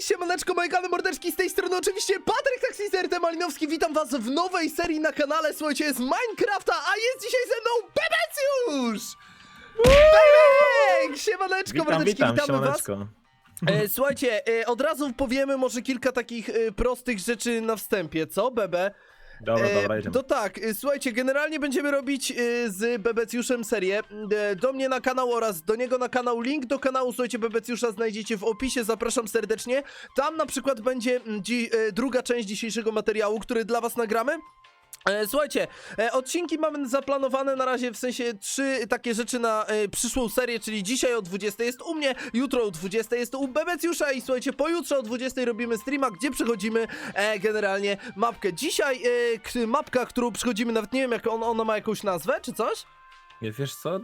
Hej, siemaneczko, moje kany mordeczki, z tej strony oczywiście Patryk Taxister, T. Malinowski, witam was w nowej serii na kanale, słuchajcie, jest Minecrafta, a jest dzisiaj ze mną Bebecjusz! Bebek! Siemaneczko, Witam, mordeczki, witam, witamy was. siemaneczko. E, słuchajcie, e, od razu powiemy może kilka takich e, prostych rzeczy na wstępie, co, Bebe? Dobra, E, dobra, jedziemy. To tak, e, słuchajcie, generalnie będziemy robić e, z Bebecjuszem serię. Do mnie na kanał oraz do niego na kanał. Link do kanału, słuchajcie, Bebecjusza znajdziecie w opisie, zapraszam serdecznie. Tam na przykład będzie mm, dzi druga część dzisiejszego materiału, który dla was nagramy. E, Słuchajcie, e, odcinki mamy zaplanowane na razie w sensie trzy takie rzeczy na e, przyszłą serię, czyli dzisiaj o 20 jest u mnie, jutro o 20 jest u Bebecjusza i słuchajcie, pojutrze o 20 robimy streama, gdzie przechodzimy generalnie mapkę. Dzisiaj mapka, którą przychodzimy, nawet nie wiem jak on, ona ma jakąś nazwę czy coś? Nie, wiesz co?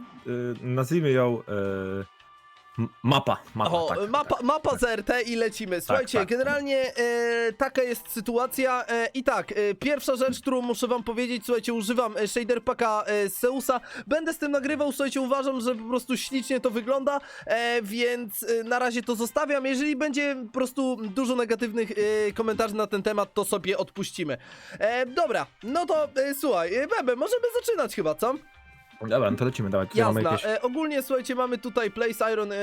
Nazwijmy ją mapa. Mapa, O, tak, mapa, tak. mapa z RT i lecimy. Słuchajcie, tak. generalnie e, taka jest sytuacja e, i tak, e, pierwsza rzecz, którą muszę wam powiedzieć, słuchajcie, używam e, shader packa e, z Seusa, będę z tym nagrywał, słuchajcie, uważam, że po prostu ślicznie to wygląda, e, więc e, na razie to zostawiam, jeżeli będzie po prostu dużo negatywnych e, komentarzy na ten temat, to sobie odpuścimy. E, dobra, no to e, słuchaj, e, Bebe, możemy zaczynać chyba, co? Dobra, no to lecimy, dawaj. Tutaj mamy Jasna. jakieś... E, ogólnie słuchajcie, mamy tutaj place iron e,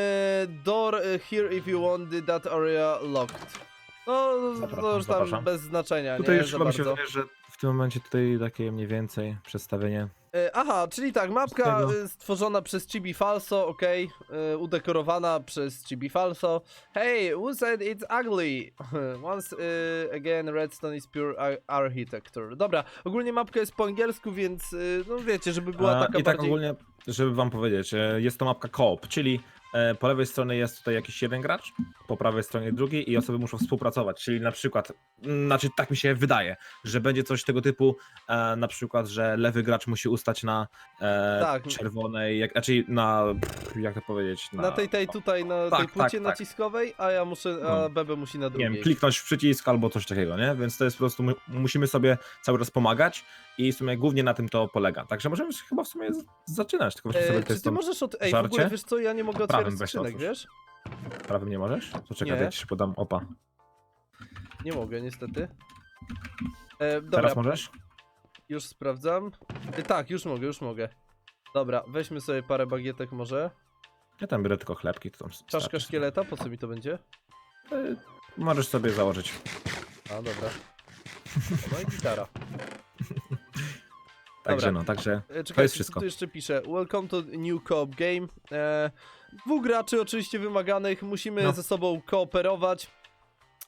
door e, here if you want that area locked. No, to Zapraszam, już tam zapraszam. bez znaczenia, Tutaj nie? już Za chyba mi się bardzo. wydaje, że w tym momencie tutaj takie mniej więcej przedstawienie. E, aha, czyli tak, mapka e, stworzona przez Chibi Falso, okej, e, udekorowana przez Chibi Falso. Hey, who said it's ugly? Once e, again, redstone is pure ar- architecture. Dobra, ogólnie mapka jest po angielsku, więc e, no wiecie, żeby była A, taka I tak bardziej... ogólnie, żeby wam powiedzieć, e, jest to mapka coop, czyli e, po lewej stronie jest tutaj jakiś jeden gracz, po prawej stronie drugi i osoby muszą współpracować, czyli na przykład, mm, znaczy tak mi się wydaje, że będzie coś tego typu, e, na przykład, że lewy gracz musi ustać na e, Tak. czerwonej, jak, znaczy na, jak to powiedzieć, na, Na tej, tej tutaj, na Tak, tej płycie tak, tak. naciskowej, a ja muszę, a No. Bebe musi na nie drugiej. wiem, kliknąć w przycisk albo coś takiego, nie? Więc to jest po prostu, my, musimy sobie cały czas pomagać i w sumie głównie na tym to polega. Także możemy chyba w sumie zaczynać, tylko sobie E, tutaj czy ty możesz od... Ej, w ogóle wiesz co, ja nie mogę Prawym weź skrzynek, otwórz. wiesz? prawym nie możesz? To czekaj, Nie. ja ci się podam opa. Nie mogę, niestety. E, dobra, Teraz możesz? już sprawdzam. E, tak, już mogę, już mogę. Dobra, weźmy sobie parę bagietek może. Ja tam biorę tylko chlebki, to tam Czaszka starczy. szkieleta, po co mi to będzie? Y, Możesz sobie założyć. A, dobra. No i gitara. Także no, także E, Czekajcie, To jest wszystko. Tu jeszcze piszę. Welcome to new co-op game. E, dwóch graczy oczywiście wymaganych. Musimy No. ze sobą kooperować.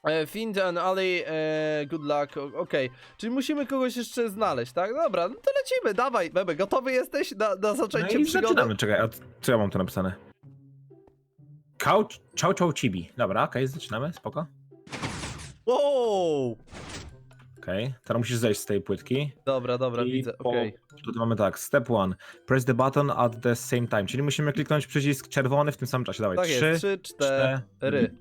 E, find an alley, e, good luck, o- okej. Czyli musimy kogoś jeszcze znaleźć, tak? Dobra, no to lecimy, dawaj, Bebe, gotowy jesteś na, na no zaczęcie i przygody? zaczynamy, czekaj, a co ja mam tu napisane? Ciao, ciao, ciao chibi. Dobra, okej, zaczynamy, spoko. Wow! Okej, teraz musisz zejść z tej płytki. Dobra, dobra, I widzę, po- okej. Tutaj mamy tak, step one, press the button at the same time, czyli musimy kliknąć przycisk czerwony w tym samym czasie. Dawaj, Tak trzy, jest, trzy, cztery. cztery.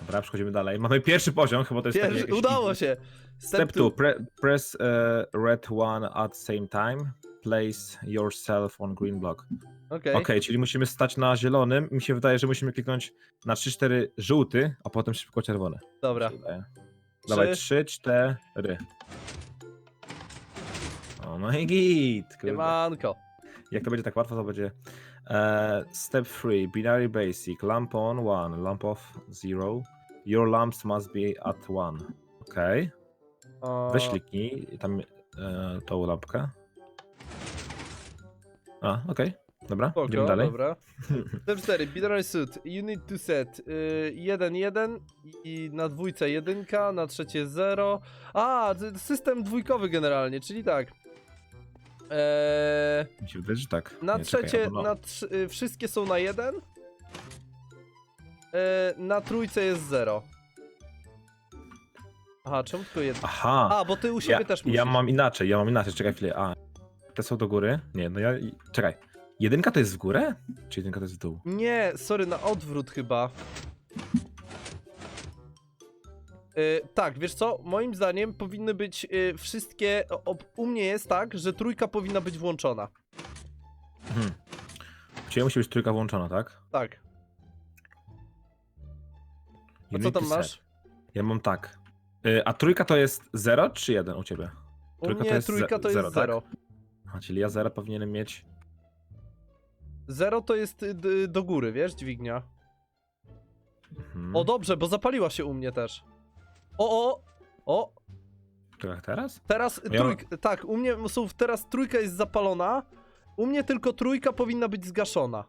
Dobra, przechodzimy dalej. Mamy pierwszy poziom, chyba to jest taki Pierwszy, jakiś udało się. Step 2. Pre press uh, red one at same time. Place yourself on green block. Okej. Okej, czyli musimy stać na zielonym. Mi się wydaje, że musimy kliknąć na 3-4 żółty, a potem szybko czerwony. Dobra. Mi się wydaje. Dawaj, 3, 4. O, no i git. kurde. Siemanko. Jak to będzie tak łatwo, to będzie e, step 3, binary basic, lamp on 1, lamp off 0. Your lamps must be at 1. Okej. O, Weź kliknij i tam e, tą lampkę. A, okej. Dobra, Spoko, idziemy dalej. dobra. Step 4, binary suit. You need to set 1, 1 i na dwójce jedynka, na trzecie 0. A, to system dwójkowy generalnie, czyli tak. Eee, Mi się wydaje, że tak. na Nie, czekaj, trzecie, albo no. na trzy, y, wszystkie są na 1. Eee, na trójce jest 0. Aha, czemu tylko jeden? Aha, A, bo ty u siebie ja, też musisz. ja mam inaczej, ja mam inaczej, czekaj chwilę. A, te są do góry? Nie, no ja, czekaj. Jedynka to jest w górę? Czy jedynka to jest w dół? Nie, sorry, na odwrót chyba. Y, tak, wiesz co? Moim zdaniem powinny być y, wszystkie. O, o, u mnie jest tak, że trójka powinna być włączona. Mhm. Czyli musi być trójka włączona, tak? Tak. A co Unity tam set. masz? Ja mam tak. Y, A trójka to jest 0 czy 1 u ciebie? U Trójka to mnie jest trójka to jest zero, tak? zero. A, czyli ja 0 powinienem mieć. Zero to jest y, do góry, wiesz, dźwignia. Mhm. O, dobrze, bo zapaliła się u mnie też. O, o, o, jak teraz? teraz Ja- trójka, tak, u mnie są, teraz trójka jest zapalona, u mnie tylko trójka powinna być zgaszona.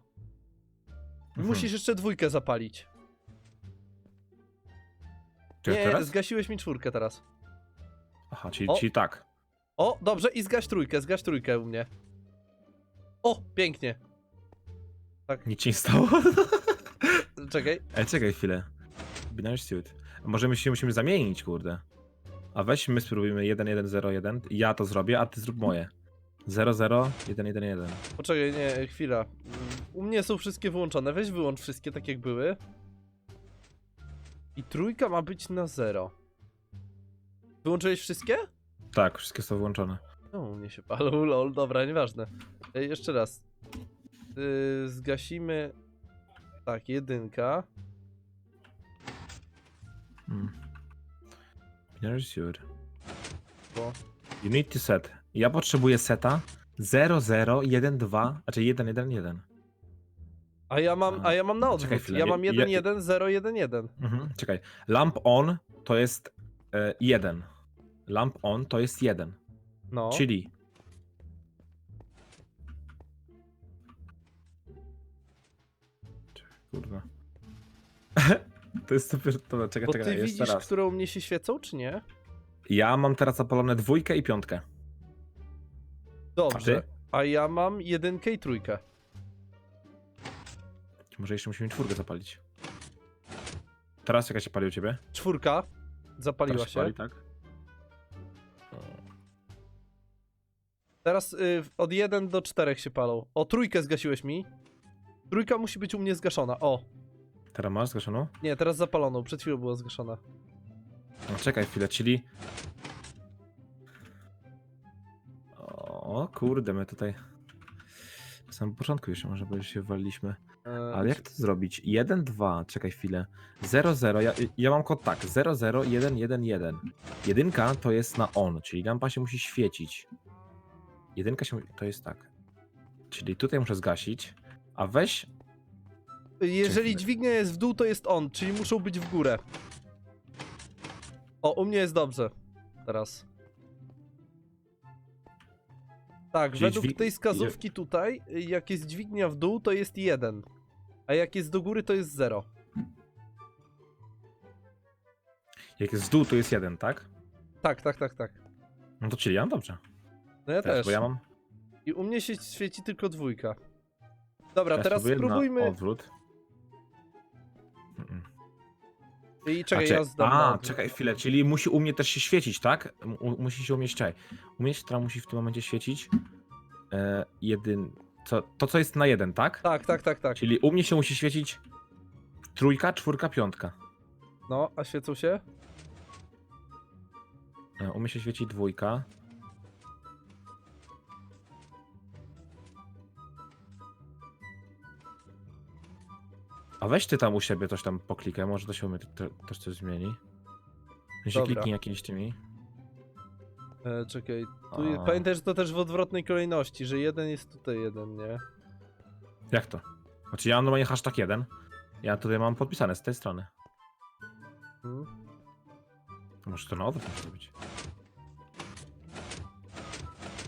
Mhm. Musisz jeszcze dwójkę zapalić. Czy Nie, teraz? zgasiłeś mi czwórkę teraz. Aha, czyli, czyli tak. O, dobrze, i zgaś trójkę, zgaś trójkę u mnie. O, pięknie. Nic ci nie stało. Czekaj. Ej, czekaj chwilę. Binary suit. A Może my się musimy zamienić, kurde. A weź my spróbujmy 1, 1, 0, 1. Ja to zrobię, a ty zrób moje. 0, 0, 1, 1, 1. Poczekaj, nie, chwila. U mnie są wszystkie wyłączone. Weź wyłącz wszystkie tak jak były. I trójka ma być na zero. Wyłączyłeś wszystkie? Tak, wszystkie są włączone. No, u mnie się palą, lol, dobra, nieważne. Ej, jeszcze raz. Yy, zgasimy... Tak, jedynka. Hmm. Suit. Bo... You need to set. Ja potrzebuję seta 0, 0, 1, 2, znaczy 1, 1, 1. A ja mam, a ja mam na odwrót. chwilę, Ja ja- mam ja- 1, 1, 0, 1, 1. Mhm, czekaj. Lamp on to jest e, 1. Lamp on to jest 1. No. Czyli. Kurwa. to jest super. To, czekaj, Bo czekaj, ty jeszcze widzisz, raz. które u mnie się świecą, czy nie? Ja mam teraz zapalone dwójkę i piątkę. Dobrze. A ja mam jedynkę i trójkę. Może jeszcze musimy czwórkę zapalić. Teraz jaka się pali u ciebie? Czwórka. Zapaliła Teraz się. Pali, tak? Teraz y, od 1 do 4 się palą. O, trójkę zgasiłeś mi. Trójka musi być u mnie zgaszona. O, Teraz masz zgaszoną? nie, teraz zapaloną. Przed chwilą była zgaszona. No czekaj chwilę, czyli... O kurde, my tutaj... W samym początku jeszcze może, bo się waliliśmy. E, Ale jak to zrobić? 1, 2, czekaj chwilę. 0, 0, ja, ja mam kod tak. 0, 0, 1, 1, 1. Jedynka to jest na on, czyli lampa się musi świecić. Jedynka się, to jest tak. Czyli tutaj muszę zgasić, a weź... Jeżeli dźwignia jest w dół, to jest on, czyli muszą być w górę. O, u mnie jest dobrze. Teraz. Tak, Czyli według dźwig- tej wskazówki tutaj, jak jest dźwignia w dół, to jest 1. A jak jest do góry, to jest 0. Jak jest z dół, to jest 1, tak? Tak, tak, tak, tak. No to czyli ja mam dobrze. No ja Też, też. bo ja mam... I u mnie się świeci tylko dwójka. Dobra, ja teraz spróbuję na spróbujmy. odwrót. I czekaj, cze- ja zdam. na A, odwrót. czekaj chwilę, czyli musi u mnie też się świecić, tak? U, musi się u mnie czekaj. U mnie się teraz musi w tym momencie świecić e, jedyn... Co, to, co jest na jeden, tak? Tak, tak, tak, tak. Czyli u mnie się musi świecić trójka, czwórka, piątka. No, a świecą się? E, U mnie się świeci dwójka. A weź ty tam u siebie coś tam poklikaj, może to się u mnie te- też coś zmieni. Dobra. kliknij jakimiś tymi. E, czekaj. Tu je, A. pamiętaj, że to też w odwrotnej kolejności, że jeden jest tutaj jeden, nie? Jak to? Znaczy ja mam normalnie hashtag 1. Ja tutaj mam podpisane z tej strony. Hmm. To może to na odwrót być.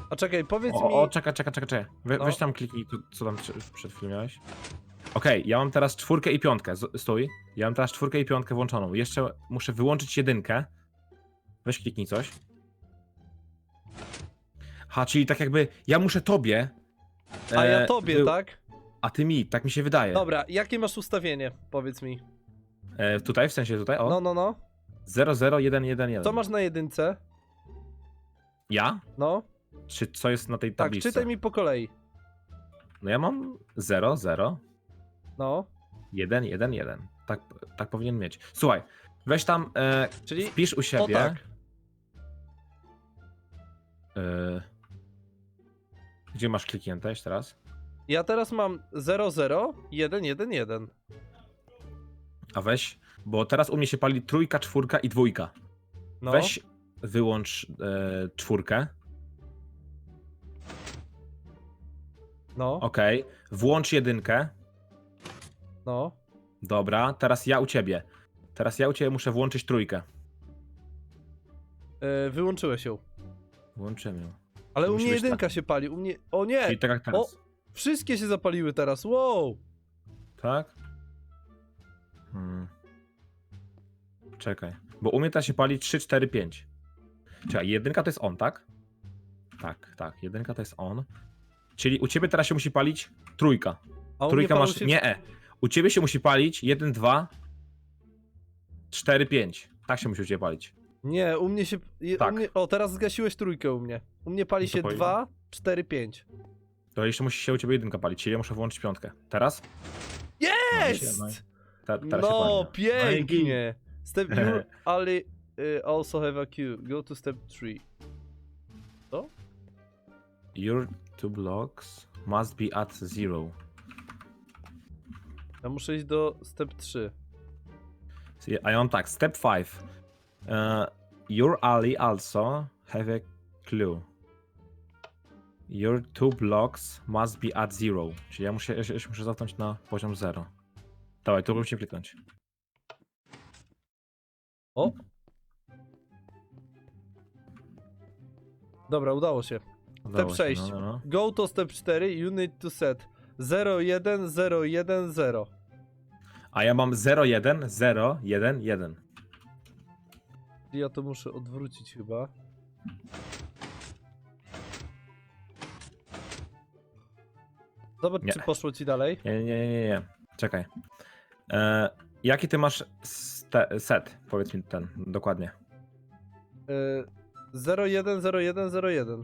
A czekaj, powiedz mi. O, o, czekaj, czekaj, czekaj, czekaj. We, No. Weź tam kliknij, co tam prze- przed chwilą miałeś. Okej, ja mam teraz czwórkę i piątkę. Z- Stój. Ja mam teraz czwórkę i piątkę włączoną. Jeszcze muszę wyłączyć jedynkę. Weź kliknij coś. Ha, czyli tak jakby ja muszę tobie. A ja e, tobie, wy- tak? A ty mi, tak mi się wydaje. Dobra, jakie masz ustawienie? Powiedz mi. E, tutaj, w sensie tutaj, o. No, no, no. 00111. Co masz na jedynce? Ja? No. Czy co jest na tej Tak, tabliczce? czytaj mi po kolei. No ja mam 0, 0, No. 1, 1, 1. Tak, tak powinien mieć. Słuchaj, weź tam, e, Czyli. wpisz u O siebie. tak. e, gdzie masz kliknięte jeszcze raz? Ja teraz mam 00 1 1 1. A weź Bo teraz u mnie się pali trójka, czwórka i dwójka. No. Weź wyłącz e, czwórkę. No, Okej. Włącz jedynkę. No. Dobra, teraz ja u ciebie. Teraz ja u ciebie muszę włączyć trójkę. E, wyłączyłeś ją. Włączymy ją. Ale To u musi mnie być jedynka tak. się pali, u mnie... O nie! Czyli tak jak teraz. Wszystkie się zapaliły teraz, wow! Tak? Hmm. Czekaj. Bo u mnie teraz się pali 3, 4, 5. Czekaj, jedynka to jest on, tak? Tak, tak. Jedynka to jest on. Czyli u ciebie teraz się musi palić trójka. A u mnie Trójka masz. się... Nie, e. U ciebie się musi palić 1, 2, 4, 5. Tak się musi u ciebie palić. Nie, u mnie się... Je, Tak. u mnie... O, teraz zgasiłeś trójkę u mnie. U mnie pali No to się powiem. 2, 4, 5. To jeszcze musi się u ciebie jedynka palić, czyli ja muszę włączyć piątkę. Teraz? Jest! No, się- Te, teraz się No, pali. No pięknie! Step you ali, y, also have a queue. Go to step 3. Your two blocks must be at zero. Ja muszę iść do step 3. See, I on tak, step 5. Uh, your ally also have a clue. Your two blocks must be at zero. Czyli ja muszę, ja się, ja się muszę zatknąć na poziom 0. Dawaj, tu musimy kliknąć. O! Dobra, udało się. Udało się, sześć. No, no, no. Go to step 4, you need to set 0, 1, 0, 1, 0. A ja mam 0, 1, 0, 1, 1. Ja to muszę odwrócić chyba. Zobacz, Nie. czy poszło ci dalej. Nie, nie, nie, nie, nie. Czekaj. E, jaki ty masz ste, set? Powiedz mi ten dokładnie. Y, 0, 1, 0, 1, 0, 1.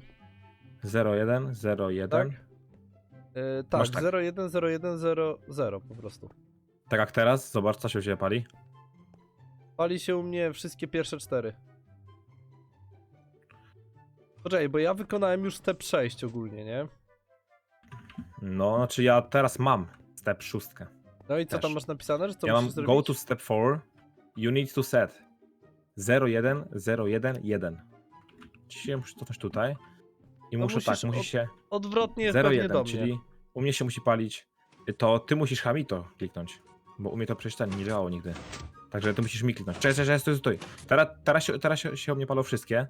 0, 1, 0, 1. Tak? Tak? Y, tak, Masz tak. 0, 1, 0, 1, 0, 0 po prostu. tak jak teraz? Zobacz, co się u ciebie pali. Pali się u mnie wszystkie pierwsze cztery. Poczekaj, bo ja wykonałem już step 6 ogólnie, nie? No, znaczy ja teraz mam step 6. No i co Też. tam masz napisane, że co Ja mam musisz go zrobić? to step 4. You need to set 0, 1, 0, 1, 1. Dzisiaj muszę cofnąć tutaj. I No muszę musisz tak, musi od- się Odwrotnie 0, pewnie 1, do mnie. czyli u mnie się musi palić. To ty musisz Hamito kliknąć. Bo u mnie to przecież nie działało nigdy. Także ty musisz mi kliknąć. Cześć, cześć, cześć, stój, stój. Teraz, teraz, się, teraz się, się u mnie palą wszystkie.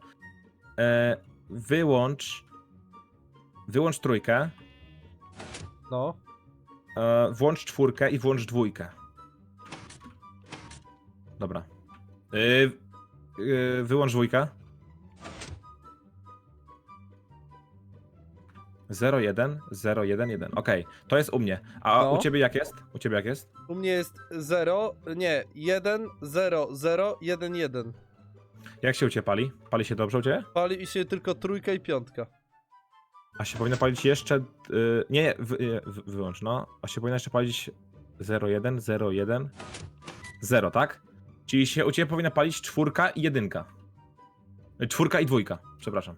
E, wyłącz. Wyłącz trójkę. No, E, włącz czwórkę i włącz dwójkę. Dobra. E, e, wyłącz dwójkę. 0, 1, 0, 1, 1. Okej, to jest u mnie. A No. u ciebie jak jest? U ciebie jak jest? u mnie jest 0, nie, 1, 0, 0, 1, 1. Jak się u ciebie pali? Pali się dobrze u ciebie? Pali się tylko trójka i piątka. A się powinno palić jeszcze. y, nie, nie, wy, y, wy, wyłącz, no. A się powinno jeszcze palić 0, 1, 0, 1, 0, tak? Czyli się u ciebie powinna palić czwórka i jedynka. Y, Czwórka i dwójka, przepraszam.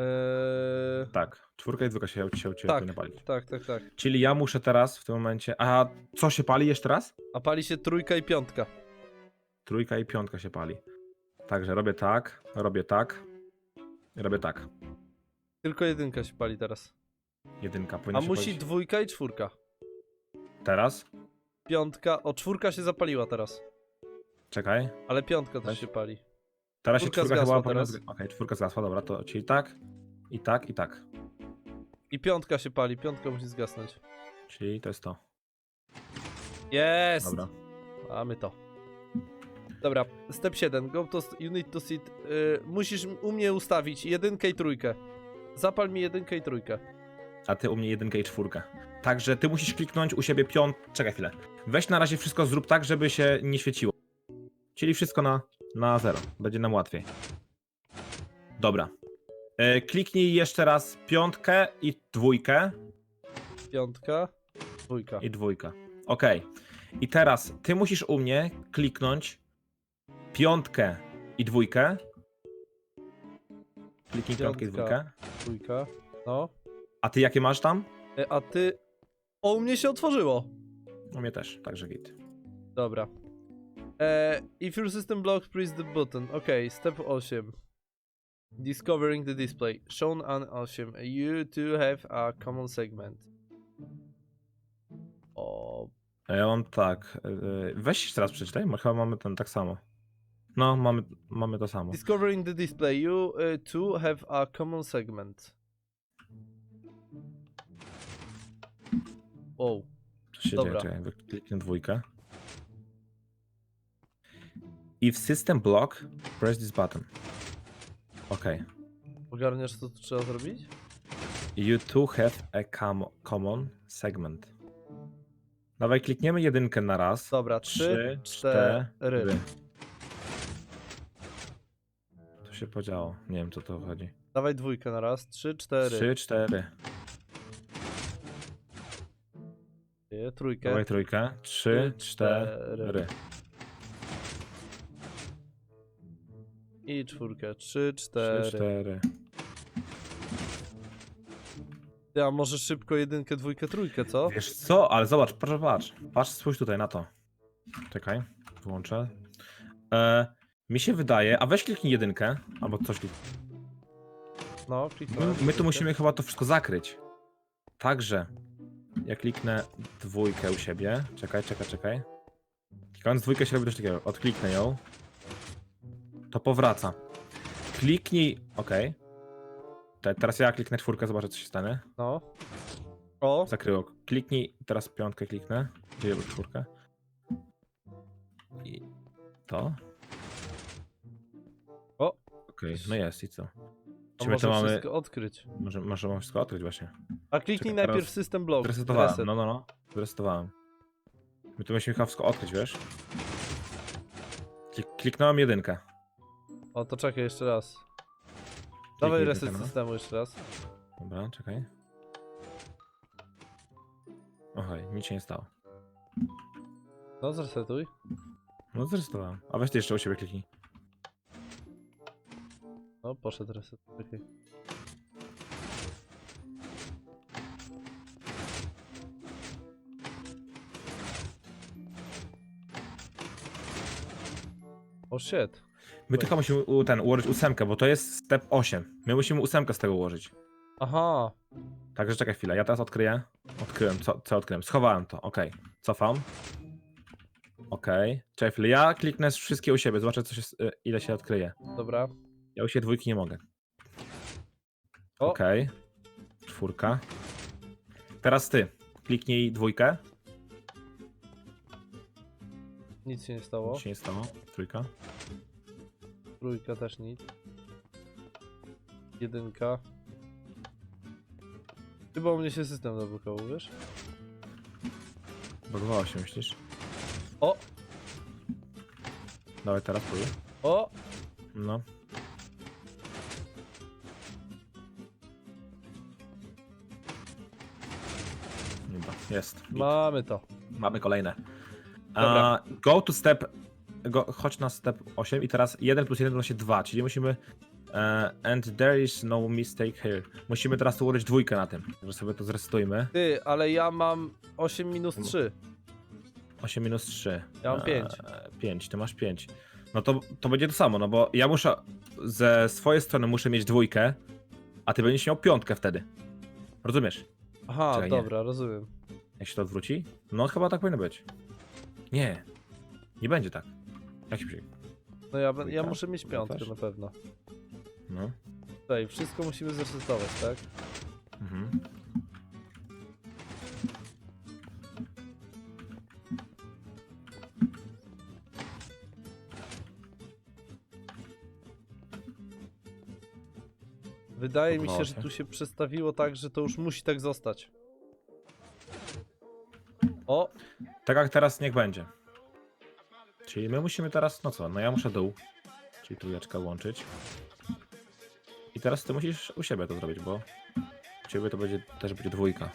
Eee, Tak, czwórka i dwójka się, się u ciebie Tak. powinna palić. tak, tak, tak. Czyli ja muszę teraz w tym momencie. A co się pali jeszcze raz? A pali się trójka i piątka. Trójka i piątka się pali. Także robię tak, robię tak, robię tak. Tylko jedynka się pali teraz. Jedynka powinna A się musi palić. dwójka i czwórka. Teraz? Piątka, o czwórka się zapaliła teraz. Czekaj. Ale piątka też się pali. Teraz się Czwórka czwórka zgasła chyba powinna... teraz. zg- Okej, czwórka zgasła, dobra, to czyli tak, i tak, i tak. I piątka się pali, piątka musi zgasnąć. Czyli to jest to. Jest! Dobra. Mamy to. Dobra, step 7. Go to st- you need to sit. Y, musisz u mnie ustawić jedynkę i trójkę. Zapal mi jedynkę i trójkę. A ty u mnie jedynkę i czwórkę. Także ty musisz kliknąć u siebie piąt... Czekaj chwilę. Weź na razie wszystko zrób tak, żeby się nie świeciło. Czyli wszystko na, na zero. Będzie nam łatwiej. Dobra. E, kliknij jeszcze raz piątkę i dwójkę. Piątka, dwójka. I dwójka. Okej. I teraz ty musisz u mnie kliknąć piątkę i dwójkę. Kliknij piątkę i Piątka. dwójkę. Dwójka. No. A ty jakie masz tam? E, a ty. O, u mnie się otworzyło. U mnie też, także git. Dobra. E, if your system blocks, press the button. Okej, step 8. Discovering the display. Shown on 8. You two have a common segment. O, A Ja mam tak. yy, Weź jeszcze raz przeczytaj, bo chyba mamy ten tak samo. No, mamy, mamy to samo. Discovering the display. You uh, two have a common segment. Wow. Co się Dobra. dzieje? Czekaj, kliknę dwójkę. If system block, press this button. Okej. Ogarniasz co tu trzeba zrobić? You two have a com common segment. Dawaj, klikniemy jedynkę na raz. Dobra, Trzy, cztery. To się podziało. Nie wiem, co to chodzi. Dawaj dwójkę na raz. Trzy, cztery. Trzy, cztery. Trójkę. Dawaj trójkę. Trzy, cztery. I czwórkę. Trzy, Trzy, cztery. cztery. Ty, a może szybko jedynkę, dwójkę, trójkę, co? Wiesz co? Ale zobacz, proszę patrz. Patrz, spójrz tutaj na to. Czekaj, wyłączę. E, mi się wydaje, a weź kliknij jedynkę, albo coś kliknij. No, My, kliknąłem. my tu musimy chyba to wszystko zakryć. Także, ja kliknę dwójkę u siebie. Czekaj, czekaj, czekaj. Klikając dwójkę się robi coś takiego. Odkliknę ją. To powraca. Kliknij, okej. Te- Teraz ja kliknę czwórkę, zobaczę co się stanie. No. O, Zakryło. Kliknij, teraz piątkę kliknę. Gdzie jest czwórkę? I to. O. Okej, no jest i co? to Czy my może to mamy. wszystko odkryć. Może, może mam wszystko odkryć właśnie. A kliknij Czekaj, najpierw teraz system block. Zresetowałem. reset. No, no, no. Zresetowałem. My tu musimy chyba wszystko odkryć, wiesz? Klik, kliknąłem jedynkę. O, to czekaj jeszcze raz. Dawaj reset systemu jeszcze raz. Dobra, czekaj. Okej, nic się nie stało. No, zresetuj. No zresetowałem. A weź ty jeszcze u siebie kliknij. No, poszedł reset. Czekaj. O shit. My tylko musimy u, ten, ułożyć ósemkę, bo to jest step 8. My musimy ósemkę z tego ułożyć. Aha. Także czekaj chwilę, ja teraz odkryję. Odkryłem, co, co odkryłem? Schowałem to, okej. Cofam. Okej. Czekaj chwilę, ja kliknę wszystkie u siebie, zobaczę co się, s- y, ile się odkryje. Dobra. Ja u siebie dwójki nie mogę. O. Okej. Czwórka. Teraz ty. Kliknij dwójkę. Nic się nie stało. Nic się nie stało. Trójka. Trójka też nic. Jedynka. Chyba u mnie się system zablokował, wiesz? Bagowało się, myślisz? O! Dawaj teraz próbuj. O! No. Jest. Mamy to. Mamy kolejne. Dobra. A, go to step. Go, chodź na step 8 i teraz 1 plus 1 to się 2, czyli musimy. e, and there is no mistake here. Musimy teraz ułożyć dwójkę na tym, że sobie to zresetujmy. Ty, ale ja mam 8 minus 3. 8 minus 3. Ja mam pięć. 5, ty masz 5. No to, to będzie to samo, no bo ja muszę. Ze swojej strony muszę mieć dwójkę, a ty będziesz miał piątkę wtedy. Rozumiesz? Aha, Czekaj, nie. dobra, rozumiem. Jak się to odwróci? No chyba tak powinno być. Nie. Nie będzie tak. Jak się przy... No ja, be- ja Dwójka? muszę mieć piątkę też? na pewno. No. Tutaj, wszystko musimy zresetować, tak? Mhm. Wydaje mi się, Podobało że się? tu się przestawiło tak, że to już musi tak zostać. O! Tak jak teraz niech będzie. Czyli my musimy teraz, no co, no ja muszę dół. Czyli trójeczkę łączyć. I teraz ty musisz u siebie to zrobić, bo u ciebie to będzie też będzie dwójka.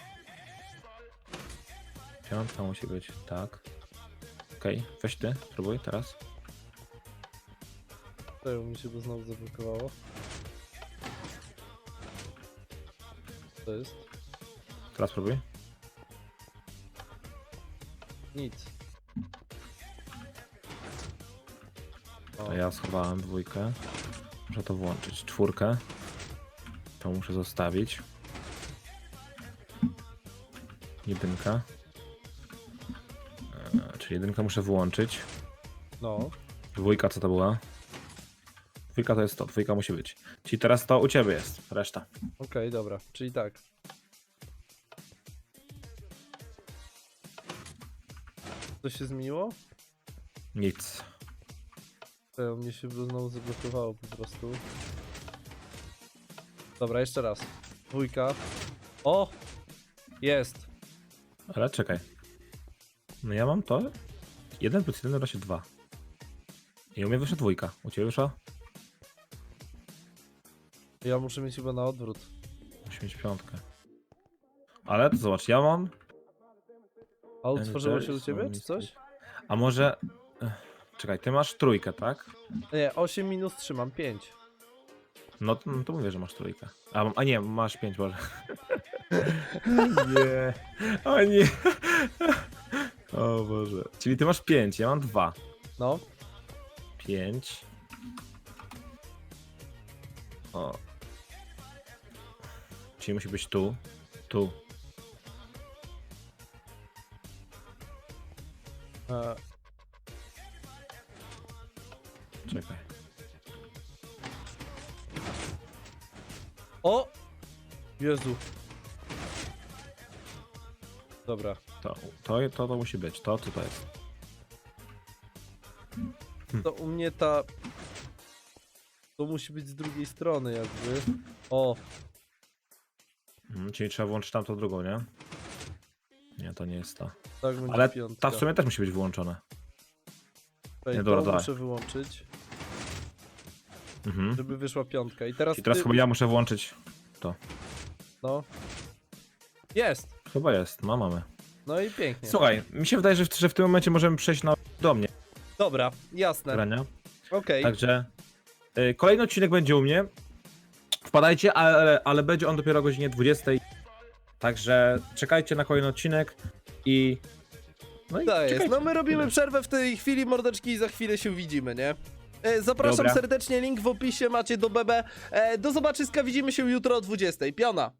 Piątka musi być, tak. Okej, weź ty, spróbuj teraz. To mi się to znowu zablokowało. To jest? Teraz spróbuj. Nic. To ja schowałem dwójkę. Muszę to włączyć. Czwórkę. To muszę zostawić. Jedynka. E, czyli jedynkę muszę włączyć. No. Dwójka co to była? Dwójka to jest to, dwójka musi być. Czyli teraz to u ciebie jest, reszta. Okej, dobra, czyli tak. Co się zmieniło? Nic. To mnie się znowu zablokowało po prostu. Dobra, jeszcze raz. Dwójka. O! Jest. Ale czekaj. No ja mam to. 1 plus 1 równa się 2. I u mnie wyszła dwójka. U ciebie wyszła? Ja muszę mieć chyba na odwrót. Musi mieć piątkę. Ale to zobacz, ja mam. A utworzyło się u ciebie, czy coś? A może. Czekaj, ty masz trójkę, tak? Nie, 8 minus 3 mam 5. No, to- no to mówię, że masz trójkę. A, a nie, masz pięć, Boże. nie. O nie. O Boże. Czyli ty masz pięć, ja mam dwa. No. Pięć. O. Czyli musi być tu. Tu. E, Czekaj. o! Jezu. Dobra. To, to, to, to musi być. To, to jest. To u mnie ta... To musi być z drugiej strony jakby. O! Mhm, czyli trzeba włączyć tamtą drugą, nie? Nie, to nie jest ta. Tak będzie Ale piątka. ta w sumie też musi być włączona. Okej, nie, dobra, to dawaj. muszę wyłączyć, Mhm. żeby wyszła piątka. I teraz I teraz ty... chyba ja muszę włączyć. No. Jest! Chyba jest, no mamy. No i pięknie. Słuchaj, mi się wydaje, że w, że w tym momencie możemy przejść na, do mnie Dobra, jasne. grania. Okej. Także y, kolejny odcinek będzie u mnie. Wpadajcie, ale, ale będzie on dopiero o godzinie 20. Także czekajcie na kolejny odcinek i. No i Tak jest. czekajcie. No my robimy przerwę w tej chwili, mordeczki, i za chwilę się widzimy, nie? E, Zapraszam Dobra. serdecznie, link w opisie macie do BB. E, Do zobaczyska, widzimy się jutro o 20. Piona!